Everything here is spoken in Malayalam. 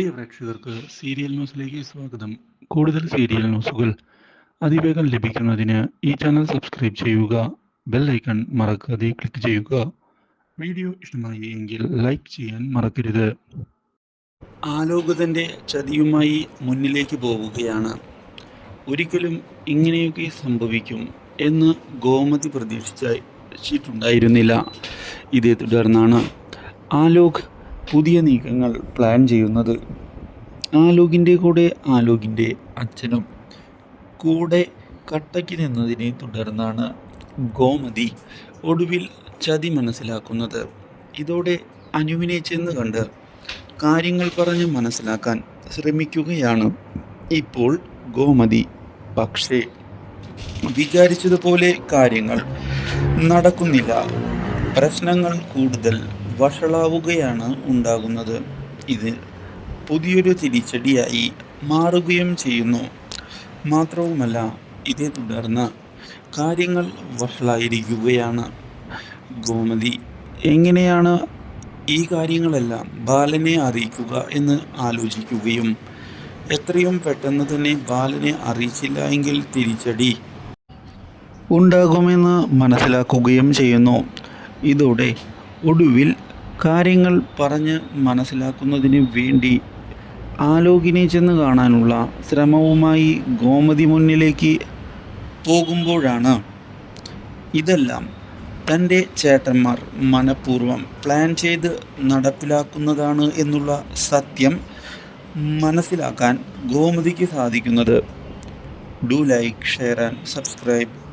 പ്രിയ പ്രേക്ഷകർക്ക് സീരിയൽ ന്യൂസിലേക്ക് സ്വാഗതം. കൂടുതൽ സീരിയൽ ന്യൂസുകൾ അതിവേഗം ലഭിക്കുന്നതിന് ഈ ചാനൽ സബ്സ്ക്രൈബ് ചെയ്യുക ബെൽ ഐക്കൺ മറക്കാതെ ക്ലിക്ക് ചെയ്യുക. വീഡിയോ ഇഷ്ടമായി എങ്കിൽ ലൈക്ക് ചെയ്യാൻ മറക്കരുത്. ആലോകതന്റെ ചതിയുമായി മുന്നിലേക്ക് പോവുകയാണ്. ഒരിക്കലും ഇങ്ങനെയൊക്കെ സംഭവിക്കും എന്ന് ഗോമതി പ്രതീക്ഷിച്ചിട്ടുണ്ടായിരുന്നില്ല ഇതേ തുടർന്നാണ് ആലോക് പുതിയ നീക്കങ്ങൾ പ്ലാൻ ചെയ്യുന്നത് ആലോകിന്റെ കൂടെ ആലോകിന്റെ അച്ഛനും കൂടെ കട്ടയ്ക്ക് നിന്നതിനെ തുടർന്നാണ് ഗോമതി ഒടുവിൽ ചതി മനസ്സിലാക്കുന്നത്. ഇതോടെ അനുവിനെ ചെന്ന് കണ്ട് കാര്യങ്ങൾ പറഞ്ഞ് മനസ്സിലാക്കാൻ ശ്രമിക്കുകയാണ് ഇപ്പോൾ ഗോമതി. പക്ഷേ വിചാരിച്ചതുപോലെ കാര്യങ്ങൾ നടക്കുന്നില്ല. പ്രശ്നങ്ങൾ കൂടുതൽ വഷളാവുകയാണ് ഉണ്ടാകുന്നത്. ഇത് പുതിയൊരു തിരിച്ചടിയായി മാറുകയും ചെയ്യുന്നു. മാത്രവുമല്ല ഇതേ തുടർന്ന് കാര്യങ്ങൾ വഷളായിരിക്കുകയാണ്. ഗോമതി എങ്ങനെയാണ് ഈ കാര്യങ്ങളെല്ലാം ബാലനെ അറിയിക്കുക എന്ന് ആലോചിക്കുകയും എത്രയും പെട്ടെന്ന് തന്നെ ബാലനെ അറിയിച്ചില്ല എങ്കിൽ തിരിച്ചടി ഉണ്ടാകുമെന്ന് മനസ്സിലാക്കുകയും ചെയ്യുന്നു. ഇതോടെ ഒടുവിൽ കാര്യങ്ങൾ പറഞ്ഞ് മനസ്സിലാക്കുന്നതിന് വേണ്ടി ആലോകിനെ ചെന്ന് കാണാനുള്ള ശ്രമവുമായി ഗോമതി മുന്നിലേക്ക് പോകുമ്പോഴാണ് ഇതെല്ലാം തന്റെ ചേട്ടന്മാർ മനഃപൂർവം പ്ലാൻ ചെയ്ത് നടപ്പിലാക്കുന്നതാണ് എന്നുള്ള സത്യം മനസ്സിലാക്കാൻ ഗോമതിക്ക് സാധിക്കുന്നത്. Do like share and subscribe.